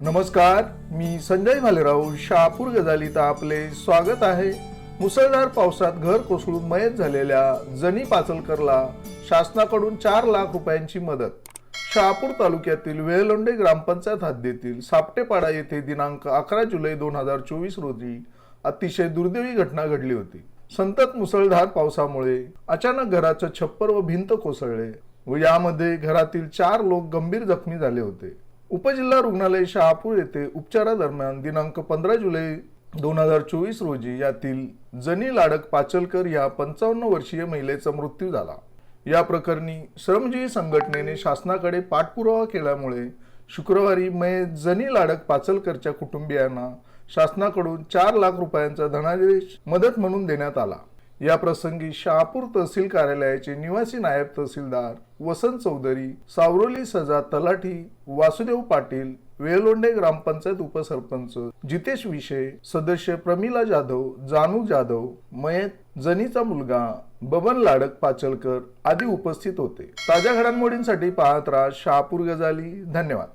नमस्कार मी संजय भालेराव शहापूर गजालीता आपले स्वागत आहे. मुसळधार पावसात घर कोसळून मयत झालेल्या जनी पाचलकरला शासनाकडून चार लाख रुपयांची मदत. शहापूर तालुक्यातील वेळलोंडे ग्रामपंचायत हद्दीतील सापटेपाडा येथे दिनांक अकरा जुलै दोन हजार चोवीस रोजी अतिशय दुर्दैवी घटना घडली होती. संतत मुसळधार पावसामुळे अचानक घराचं छप्पर व भिंत कोसळले व यामध्ये घरातील चार लोक गंभीर जखमी झाले होते. उपजिल्हा रुग्णालय शहापूर येथे उपचारादरम्यान दिनांक पंधरा जुलै दोन हजार चोवीस रोजी यातील जनी लाडक पाचलकर या पंचावन्न वर्षीय महिलेचा मृत्यू झाला. या प्रकरणी श्रमजीवी संघटनेने शासनाकडे पाठपुरावा केल्यामुळे शुक्रवारी मै जनी लाडक पाचलकरच्या कुटुंबियांना शासनाकडून चार लाख रुपयांचा धनादेश मदत म्हणून देण्यात आला. या प्रसंगी शहापूर तहसील कार्यालयाचे निवासी नायब तहसीलदार वसंत चौधरी सावरोली सजा तलाठी वासुदेव पाटील वेलोंडे ग्रामपंचायत उपसरपंच जितेश विषय सदस्य प्रमिला जाधव जानू जाधव मयत जनीचा मुलगा बबन लाडक पाचलकर आदी उपस्थित होते. ताज्या घडामोडींसाठी पाहत राहा शहापूर गजाली. धन्यवाद.